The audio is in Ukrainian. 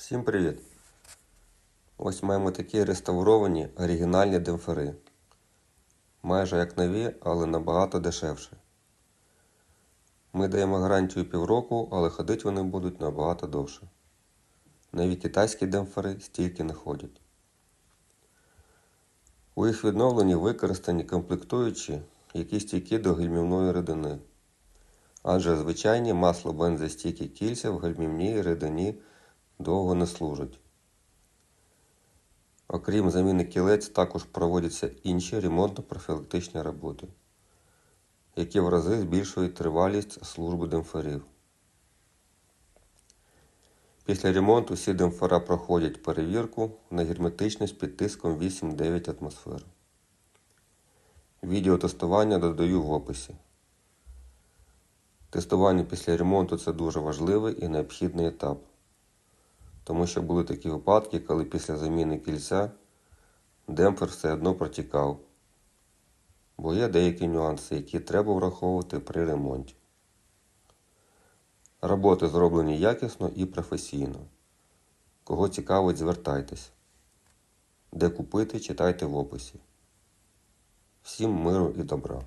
Всім привіт! Ось маємо такі реставровані оригінальні демпфери. Майже як нові, але набагато дешевше. Ми даємо гарантію півроку, але ходити вони будуть набагато довше. Нові китайські демпфери стільки не ходять. У їх відновленні використані комплектуючі, які стійкі до гальмівної рідини. Адже звичайні масло бензостійкі кільця в гальмівній рідині довго не служать. Окрім заміни кілець, також проводяться інші ремонтно-профілактичні роботи, які в рази збільшують тривалість служби демпферів. Після ремонту всі демпфера проходять перевірку на герметичність під тиском 8-9 атмосфер. Відео тестування додаю в описі. Тестування після ремонту це дуже важливий і необхідний етап. Тому що були такі випадки, коли після заміни кільця демпфер все одно протікав. Бо є деякі нюанси, які треба враховувати при ремонті. Роботи зроблені якісно і професійно. Кого цікавить, звертайтесь. Де купити, читайте в описі. Всім миру і добра!